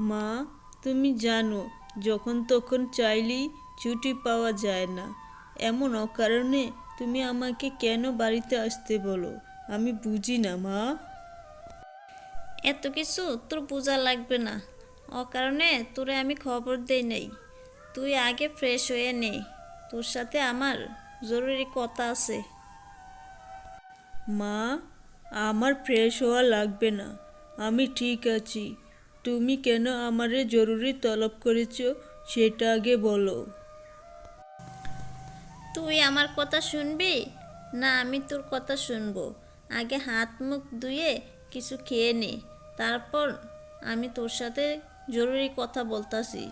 মা তুমি জানো যখন তখন চাইলেই ছুটি পাওয়া যায় না। এমন অকারণে তুমি আমাকে কেন বাড়িতে আসতে বলো? আমি বুঝি না মা। এত কিছু তোর বোঝা লাগবে না। অকারণে তোরে আমি খবর দেই নাই। তুই আগে ফ্রেশ হয়ে নে। তোর সাথে আমার জরুরি কথা আছে। মা আমার ফ্রেশ হওয়া লাগবে না। আমি ঠিক আছি। তুমি কেন আমারে জরুরি তলব করেছ সেটা আগে বলো। তুই আমার কথা শুনবি? না আমি তোর কথা শুনব। আগে হাত মুখ ধুয়ে কিছু খেয়ে নে তারপর আমি তোর সাথে জরুরি কথা বলতাছি।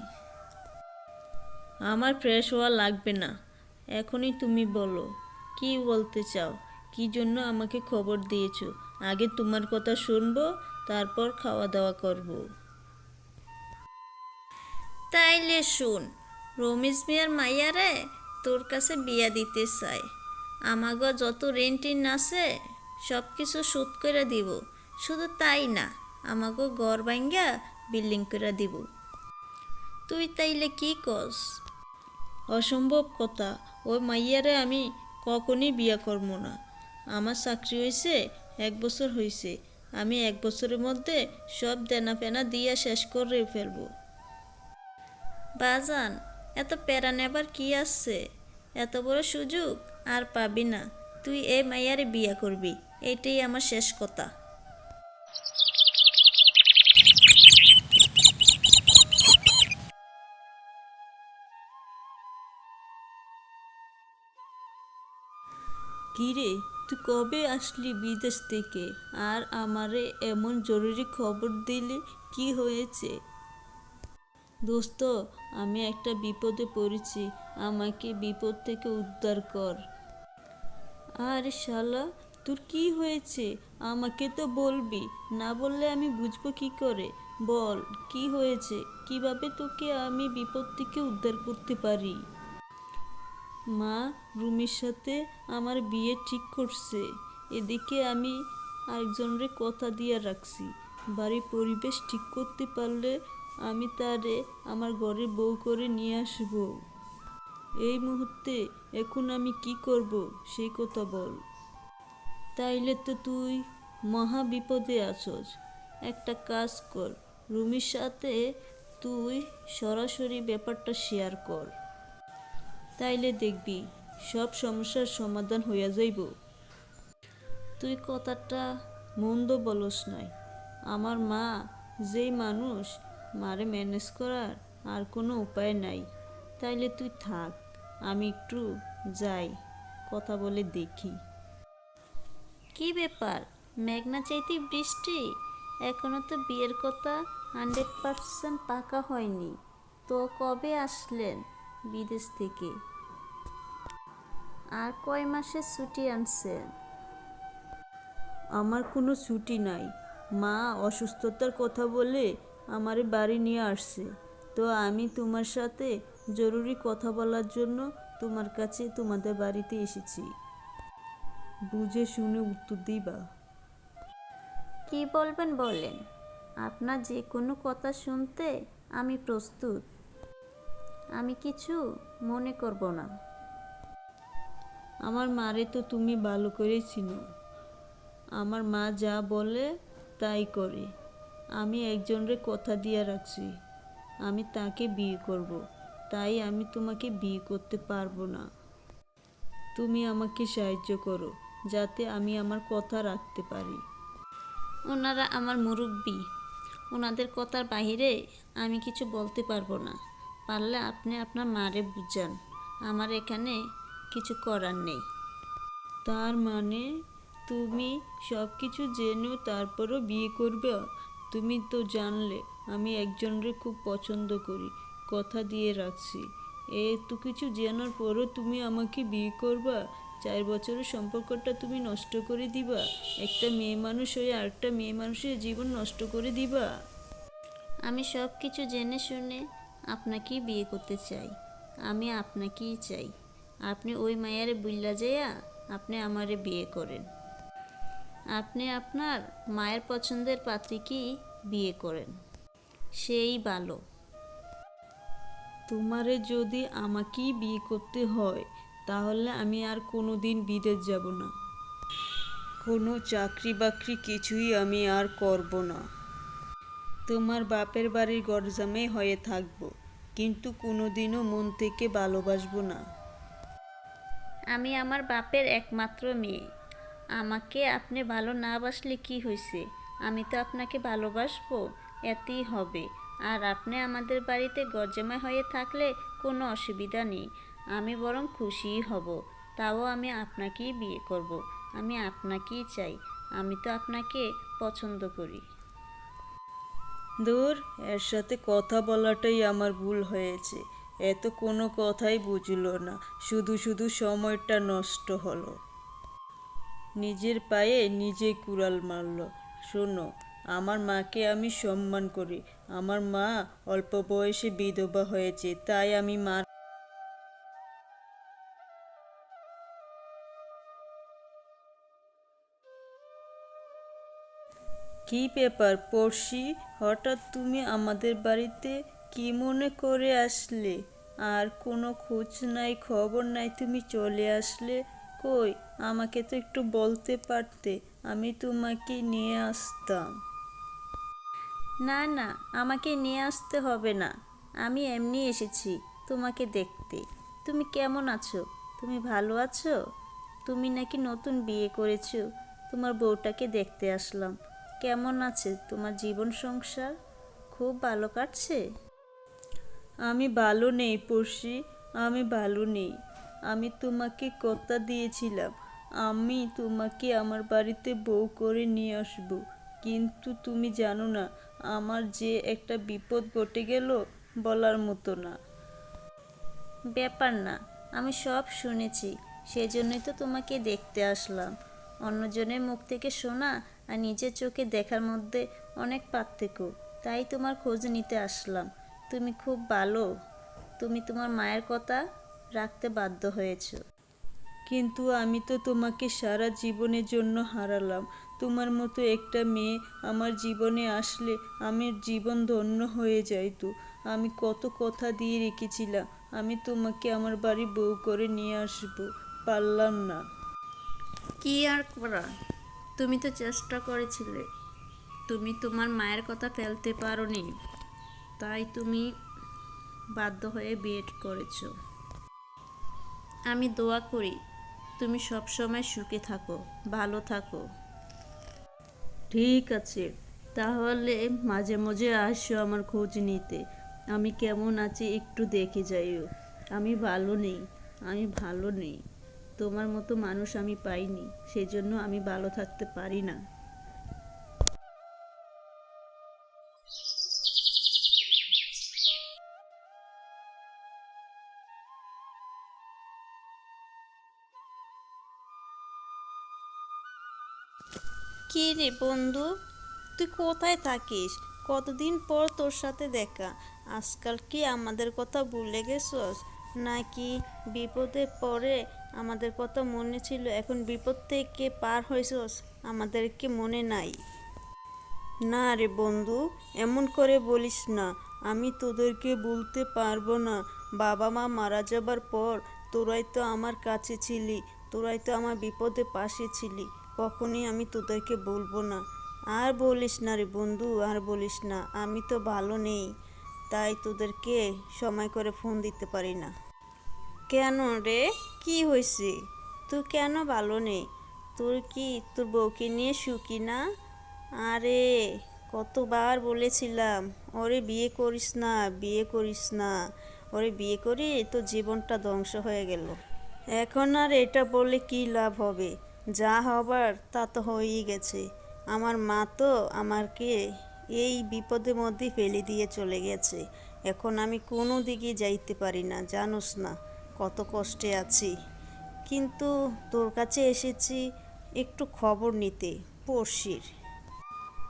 আমার ফ্রেশ হওয়া লাগবে না এখনই তুমি বলো কি বলতে চাও কি জন্য আমাকে খবর দিয়েছ? আগে তোমার কথা শুনব তারপর খাওয়া দাওয়া করব। তাইলে শুন, রমেশ মিয়ার মাইয়ারে তোর কাছে বিয়া দিতে চায় আমাগো যত রেন্টিন আছে সব কিছু শোধ করে দিব। শুধু তাই না, আমাগো ঘর ভাঙ্গা বিল্ডিং করে দিব। তুই তাইলে কি কস? অসম্ভব কথা, ওই মাইয়ারে আমি কখনই বিয়া করব না। আমার চাকরি হয়েছে এক বছর হয়েছে আমি এক বছরের মধ্যে সব দেনা পেনা দিয়া শেষ করে ফেলব। বাজান, এত প্যারা নেবার কি আছে? এত বড় সুযোগ আর পাবি না। তুই এ মাইয়ারে বিয়া করবি। এটাই আমার শেষ কথা। কিরে, তুই কবে আসলি বিদেশ থেকে? আর আমারে এমন জরুরি খবর দিলে, কি হয়েছে? দোস্ত, আমি একটা বিপদে পড়েছি, আমাকে বিপদ থেকে উদ্ধার কর। আর শালা, তোর কি হয়েছে? আমাকে তো বলবি, না বললে আমি বুঝব কি করে? বল, কি হয়েছে? কীভাবে তোকে আমি বিপদ থেকে উদ্ধার করতে পারি? মা, রুমির সাথে আমার বিয়ে ঠিক করছে। এদিকে আমি আরেকজনের কথা দিয়ে রাখছি। বাড়ির পরিবেশ ঠিক করতে পারলে আমি তারে আমার ঘরে বউ করে নিয়ে আসব। এই মুহূর্তে এখন আমি কি করব, সেই কথা বল। তাইলে তো তুই মহা বিপদে আছস। একটা কাজ কর, রুমির সাথে তুই সরাসরি ব্যাপারটা শেয়ার কর। তাইলে দেখবি সব সমস্যার সমাধান হইয়া যাইব। তুই কথাটা মন্দ বলস নয় আমার মা যেই মানুষ মারে ম্যানেজ করার আর কোনো উপায় নাই। তাইলে তুই থাক, আমি একটু যাই, কথা বলে দেখি। কি ব্যাপার? মেঘনা চাইতে বৃষ্টি? এখনও তো বিয়ের কথা হান্ড্রেড পার্সেন্ট পাকা হয়নি। তো কবে আসলেন বিদেশ থেকে? আর কয় মাসের ছুটি আনছেন? আমার কোনো ছুটি নাই। মা অসুস্থতার কথা বলে আমার বাড়ি নিয়ে আসছে। তো আমি তোমার সাথে জরুরি কথা বলার জন্য তোমার কাছে তোমাদের বাড়িতে এসেছি। বুঝে শুনে উত্তর দিবা। কি বলবেন বলেন? আপনার যে কোনো কথা শুনতে আমি প্রস্তুত। আমি কিছু মনে করব না। আমার মারে তো তুমি ভালো করেই চিনো। আমার মা যা বলে তাই করে। আমি একজনের কথা দিয়ে রাখছি। আমি তাকে বিয়ে করব। তাই আমি তোমাকে বিয়ে করতে পারব না। তুমি আমাকে সাহায্য করো যাতে আমি আমার কথা রাখতে পারি। ওনারা আমার মুরব্বী। ওনাদের কথার বাহিরে আমি কিছু বলতে পারব না। পারলে আপনি আপনার মারে বুঝান। আমার এখানে কিছু করার নেই। তার মানে তুমি সব কিছু জেনেও তারপরও বিয়ে করবে? তুমি তো জানলে, আমি একজনরে খুব পছন্দ করি, কথা দিয়ে রাখছি। এত কিছু জানার পরও তুমি আমাকে বিয়ে করবা? চার বছরের সম্পর্কটা তুমি নষ্ট করে দিবা? একটা মেয়ে মানুষ হয়ে আরেকটা মেয়ে মানুষের জীবন নষ্ট করে দিবা? আমি সব কিছু জেনে শুনে আপনাকেই বিয়ে করতে চাই। আমি আপনাকেই চাই। আপনি ওই মায়ারে বুল্লা যাইয়া আপনি আমারে বিয়ে করেন। আপনি আপনার মায়ের পছন্দের পাত্রীকেই বিয়ে করেন? সেই ভালো তোমারে যদি আমাকেই বিয়ে করতে হয় তাহলে আমি আর কোনো দিন বিদেশ যাব না। কোনো চাকরি বাকরি কিছুই আমি আর করব না। তোমার বাপের বাড়ির গরজামে হয়ে থাকব কিন্তু কোনোদিনও মন থেকে ভালোবাসবো না। আমি আমার বাপের একমাত্র মেয়ে। আমাকে আপনি ভালো না বাসলে কি হয়েছে আমি তো আপনাকে ভালোবাসবো, এতেই হবে। আর আপনি আমাদের বাড়িতে গরজামাই হয়ে থাকলে কোনো অসুবিধা নেই। আমি বরং খুশিই হব। তাও আমি আপনাকেই বিয়ে করব। আমি আপনাকেই চাই। আমি তো আপনাকে পছন্দ করি। দূর, এর সাথে কথা বলাটাই আমার ভুল হয়েছে। এত কোনো কথাই বুঝলো না। শুধু শুধু সময়টা নষ্ট হলো। নিজের পায়ে নিজে কুড়াল মারলো। শোনো, আমার মাকে আমি সম্মান করি। আমার মা অল্প বয়সে বিধবা হয়েছে, তাই আমি মার কি ব্যাপার পড়শি? হঠাৎ তুমি আমাদের বাড়িতে কি মনে করে আসলে? আর কোনো খোঁজ নাই, খবর নাই, তুমি চলে আসলে কই? আমাকে তো একটু বলতে পারতে, আমি তোমাকে নিয়ে আসতাম। না না, আমাকে নিয়ে আসতে হবে না। আমি এমনি এসেছি তোমাকে দেখতে। তুমি কেমন আছো? তুমি ভালো আছো? তুমি নাকি নতুন বিয়ে করেছ? তোমার বউটাকে দেখতে আসলাম। কেমন আছে তোমার জীবন সংসার? খুব ভালো কাটছে? আমি ভালো নেই, পড়শি। আমি ভালো নেই। আমি তোমাকে কথা দিয়েছিলাম। আমি তোমাকে আমার বাড়িতে বউ করে নিয়ে আসব। কিন্তু তুমি জানো না, আমার যে একটা বিপদ ঘটে গেল বলার মতো না। ব্যাপার না, আমি সব শুনেছি। সেজন্যই তো তোমাকে দেখতে আসলাম। অন্যজনের মুখ থেকে শোনা আর নিজের চোখে দেখার মধ্যে অনেক পার্থক্য। তাই তোমার খোঁজ নিতে আসলাম। তুমি খুব ভালো। তুমি তোমার মায়ের কথা রাখতে বাধ্য হয়েছো। কিন্তু আমি তো তোমাকে সারা জীবনের জন্য হারালাম। তোমার মতো একটা মেয়ে আমার জীবনে আসলে আমার জীবন ধন্য হয়ে যাইতো আমি কত কথা দিয়ে রেখেছিলাম, আমি তোমাকে আমার বাড়ি বউ করে নিয়ে আসব। পারলাম না। কি আর করা? তুমি তো চেষ্টা করেছিলে। তুমি তোমার মায়ের কথা ফেলতে পারোনি। তাই তুমি বাধ্য হয়ে বিয়ে করেছ। আমি দোয়া করি তুমি সব সময় সুখে থাকো, ভালো থাকো। ঠিক আছে, তাহলে মাঝে মাঝে আসো আমার খোঁজ নিতে। আমি কেমন আছি একটু দেখে যাইও। আমি ভালো নেই, আমি ভালো নেই। তোমার মতো মানুষ আমি পাইনি, সেজন্য আমি ভালো থাকতে পারি না। কি রে বন্ধু? তুই কোথায় থাকিস? কতদিন পর তোর সাথে দেখা? আজকাল কি আমাদের কথা ভুলে গেছস? নাকি বিপদে পরে আমাদের কথা মনে ছিল, এখন বিপদ থেকে পার হয়েছস আমাদেরকে মনে নাই? না রে বন্ধু, এমন করে বলিস না। আমি তোদেরকে বলতে পারব না। বাবা মা মারা যাবার পর তোরাই তো আমার কাছে ছিলি, তোরাই তো আমার বিপদে পাশে ছিলি। কখনই আমি তোদেরকে বলব না। আর বলিস না রে বন্ধু, আর বলিস না, আমি তো ভালো নেই, তাই তোদেরকে সময় করে ফোন দিতে পারি না। কেন রে? কি হয়েছে? তুই কেন ভালো নেই? তোর কি, তোর বউকে নিয়ে সুখী না? আরে, কতবার বলেছিলাম, ওরে বিয়ে করিস না, বিয়ে করিস না, ওরে বিয়ে করি তো জীবনটা ধ্বংস হয়ে গেল। এখন আর এটা বলে কি লাভ হবে? যা হবার তা তো হয়েই গেছে। আমার মা তো আমাকে এই বিপদের মধ্যে ফেলে দিয়ে চলে গেছে। এখন আমি কোনো দিকে যাইতে পারি না, জানোস না, কত কষ্টে আছি। কিন্তু তোর কাছে এসেছি একটু খবর নিতে পড়শির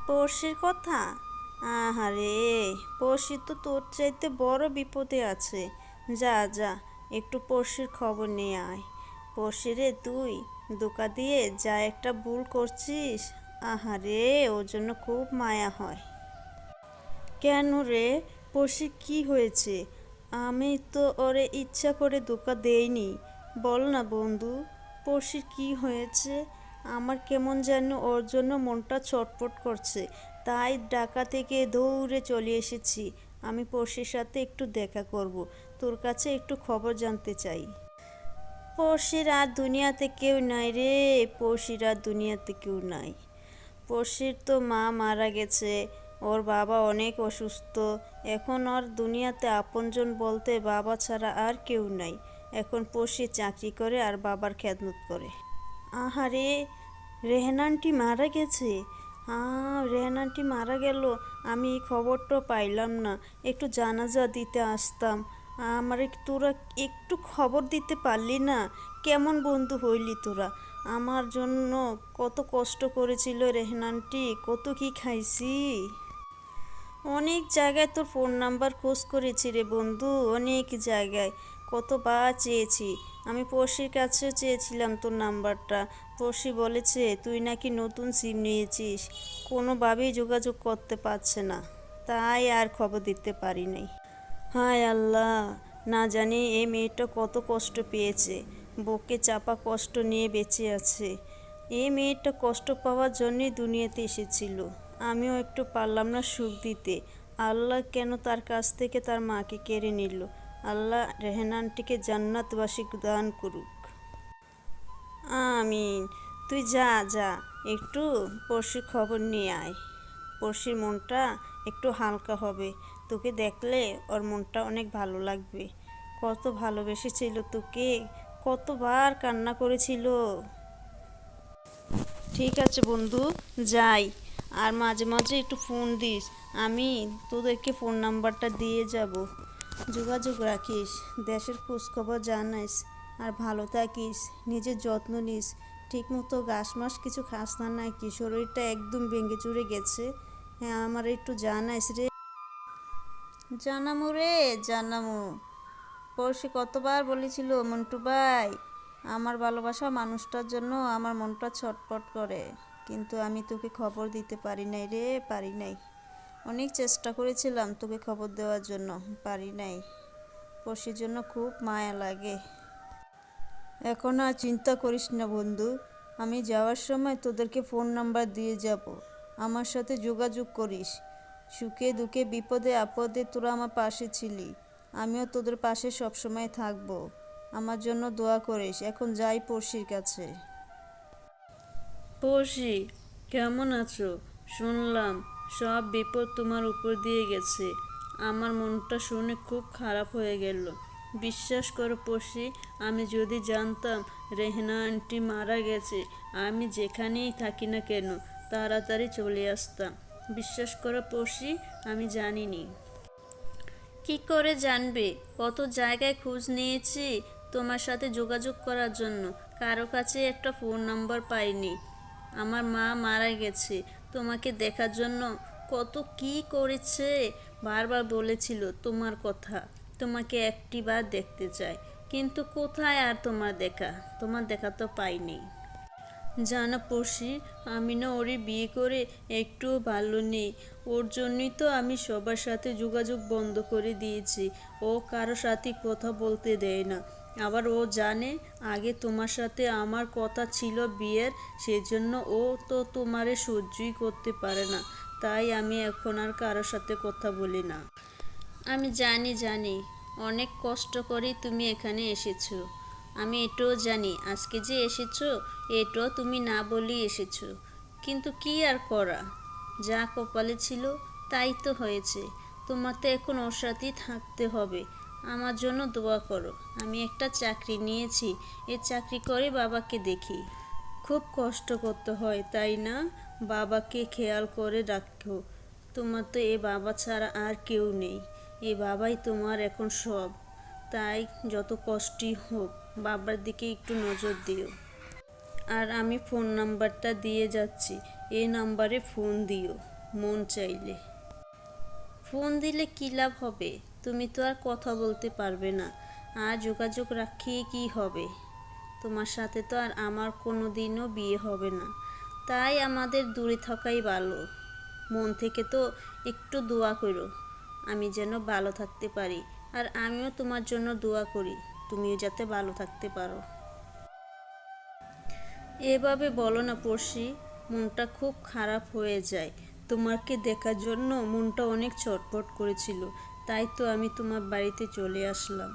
পড়শির কথা? আহারে পড়শি তো তোর চাইতে বড় বিপদে আছে। যা যা, একটু পড়শির খবর নিয়ে আয়। পড়শিরে তুই দোকা দিয়ে যা একটা ভুল করছিস, আহারে, ওর জন্য খুব মায়া হয়। কেন রে? পড়শি কি হয়েছে? আমি তো ওরে ইচ্ছা করে দোকা দেইনি। বল না বন্ধু পড়শির কি হয়েছে? আমার কেমন যেন ওর জন্য মনটা ছটফট করছে। তাই ঢাকা থেকে দৌড়ে চলে এসেছি। আমি পড়শির সাথে একটু দেখা করব। তোর কাছে একটু খবর জানতে চাই। পড়শির আর দুনিয়াতে কেউ নাই রে পড়শির আর দুনিয়াতে কেউ নাই। পড়শির তো মা মারা গেছে, ওর বাবা অনেক অসুস্থ। এখন ওর দুনিয়াতে আপনজন বলতে বাবা ছাড়া আর কেউ নাই। এখন পড়শি চাকরি করে আর বাবার খেদমত করে। আহারে রেহনানটি মারা গেছে? রেহনানটি মারা গেল, আমি এই খবরটা পাইলাম না। একটু জানাজা দিতে আসতাম। আমার তোরা একটু খবর দিতে পারলি না? কেমন বন্ধু হইলি তোরা? আমার জন্য কত কষ্ট করেছিল রেহনানটি কত কি খাইছি? অনেক জায়গায় তোর ফোন নাম্বার খোঁজ করেছি রে বন্ধু, অনেক জায়গায়। কতবার চেয়েছি। আমি পড়শির কাছেও চেয়েছিলাম তোর নাম্বারটা পড়শি বলেছে, তুই নাকি নতুন সিম নিয়েছিস। কোনোভাবেই যোগাযোগ করতে পারছে না। তাই আর খবর দিতে পারি নাই। হায় আল্লাহ, না জানি এই মেয়েটা কত কষ্ট পেয়েছে, বুকে চাপা কষ্ট নিয়ে বেঁচে আছে। এই মেয়েটা কষ্ট পাওয়ার জন্যই দুনিয়াতে এসেছিল। আমিও একটু পারলাম না সুখ দিতে। আল্লাহ কেন তার কাছ থেকে তার মাকে কেড়ে নিল? আল্লাহ রেহনানটিকে জান্নাতবাসী দান করুক। আমিন। তুই যা যা, একটু পড়শির খবর নিয়ে আয়। পড়শির মনটা একটু হালকা হবে। তোকে দেখলে ওর মনটা অনেক ভালো লাগবে। কত ভালোবেসেছিল তোকে, কতবার কান্না করেছিল। ঠিক আছে বন্ধু, যাই। আর মাঝে মাঝে একটু ফোন দিস। আমি তোদেরকে ফোন নাম্বারটা দিয়ে যাব। যোগাযোগ রাখিস, দেশের খোঁজখবর জানাইস আর ভালো থাকিস, নিজের যত্ন নিস। ঠিক মতো ঘাস মাস কিছু খাস না, নাকি শরীরটা একদম ভেঙে চুরে গেছে? হ্যাঁ আমার একটু জানাইস রে। জানামু রে, জানামু। পড়শি কতবার বলেছিল, মন্টু ভাই, আমার ভালোবাসা মানুষটার জন্য আমার মনটা ছটপট করে। কিন্তু আমি তোকে খবর দিতে পারি নাই রে, পারি নাই। অনেক চেষ্টা করেছিলাম তোকে খবর দেওয়ার জন্য, পারি নাই। পড়শির জন্য খুব মায়া লাগে। এখন আর চিন্তা করিস না বন্ধু, আমি যাওয়ার সময় তোদেরকে ফোন নাম্বার দিয়ে যাব। আমার সাথে যোগাযোগ করিস। সুখে দুঃখে বিপদে আপদে তোরা আমার পাশে ছিলি। আমিও তোদের পাশে সবসময় থাকব। আমার জন্য দোয়া করিস। এখন যাই পড়শির কাছে। পড়শি, কেমন আছো? শুনলাম সব বিপদ তোমার উপর দিয়ে গেছে। আমার মনটা শুনে খুব খারাপ হয়ে গেল। বিশ্বাস করো পড়শি, আমি যদি জানতাম রেহনা আন্টি মারা গেছে, আমি যেখানেই থাকি না কেন, তাড়াতাড়ি চলে আসতাম। বিশ্বাস করো পড়শি আমি জানিনি। কি করে জানবে? কত জায়গায় খোঁজ নিয়েছি তোমার সাথে যোগাযোগ করার জন্য। কারও কাছে একটা ফোন নাম্বার পাইনি। আমার মা মারা গেছে। তোমাকে দেখার জন্য কত কি করেছে? বারবার বলেছিল তোমার কথা। তোমাকে একটিবার দেখতে চাই। কিন্তু কোথায় আর তোমার দেখা? তোমার দেখা তো পাইনি। জানা পড়শি আমি না ওরে বিয়ে করে একটুও ভালো নেই। ওর জন্যই তো আমি সবার সাথে যোগাযোগ বন্ধ করে দিয়েছি। ও কারও সাথে কথা বলতে দেয় না। আবার ও জানে আগে তোমার সাথে আমার কথা ছিল বিয়ের, সেজন্য ও তো তোমারে সহ্যই করতে পারে না। তাই আমি এখন আর কারোর সাথে কথা বলি না। আমি জানি জানি। অনেক কষ্ট করেই তুমি এখানে এসেছ। আমি এটাও জানি, আজকে যে এসেছ, এটাও তুমি না বলেই এসেছ। কিন্তু কি আর করা? যা কপালে ছিল, তাই তো হয়েছে। তোমার তো এখন ওর সাথেই থাকতে হবে। আমার জন্য দোয়া করো। আমি একটা চাকরি নিয়েছি। এ চাকরি করে বাবাকে দেখি। খুব কষ্ট করতে হয়, তাই না? বাবাকে খেয়াল করে রাখো। তোমার তো এ বাবা ছাড়া আর কেউ নেই। এ বাবাই তোমার এখন সব। তাই যত কষ্টই হোক। বাবার দিকে একটু নজর দিও। আর আমি ফোন নাম্বারটা দিয়ে যাচ্ছি এই নাম্বারে ফোন দিও, মন চাইলে। ফোন দিলে কী লাভ হবে? তুমি তো আর কথা বলতে পারবে না। আর যোগাযোগ রাখিয়ে কি হবে? তোমার সাথে তো আর আমার কোনো দিনও বিয়ে হবে না। তাই আমাদের দূরে থাকাই ভালো। মন থেকে তো একটু দোয়া করো। আমি যেন ভালো থাকতে পারি। আর আমিও তোমার জন্য দোয়া করি। তুমিও যাতে ভালো থাকতে পারো। এভাবে বলো না পড়শি, মনটা খুব খারাপ হয়ে যায়। তোমাকে দেখার জন্য মনটা অনেক ছটফট করেছিল, তাই তো আমি তোমার বাড়িতে চলে আসলাম।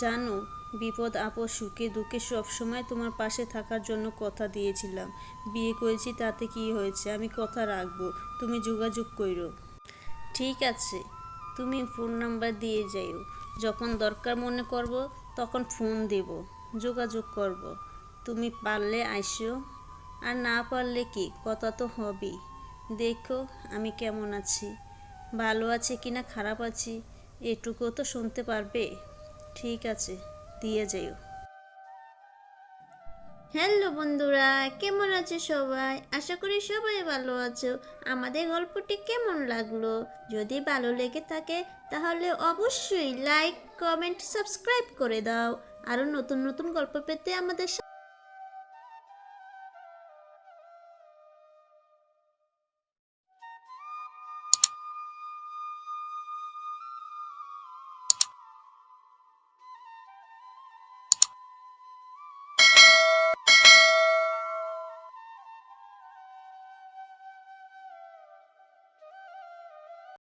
জানো, বিপদ আপদ সুখে দুঃখে সবসময় তোমার পাশে থাকার জন্য কথা দিয়েছিলাম। বিয়ে করেছি তাতে কি হয়েছে আমি কথা রাখব, তুমি যোগাযোগ করো ঠিক আছে, তুমি ফোন নাম্বার দিয়ে যাইও, যখন দরকার মনে করব তখন ফোন দেব, যোগাযোগ করব। তুমি পারলে আইসো। আর না পারলে কি? কথা তো হবেই। দেখো আমি কেমন আছি। ভালো আছে কি না খারাপ আছি? এটুকুও তো শুনতে পারবে? ঠিক আছে, দিয়ে যাইও হ্যালো বন্ধুরা, কেমন আছে সবাই? আশা করি সবাই ভালো আছো। আমাদের গল্পটি কেমন লাগল? যদি ভালো লেগে থাকে, তাহলে অবশ্যই লাইক কমেন্ট সাবস্ক্রাইব করে দাও। আরও নতুন নতুন গল্প পেতে আমাদের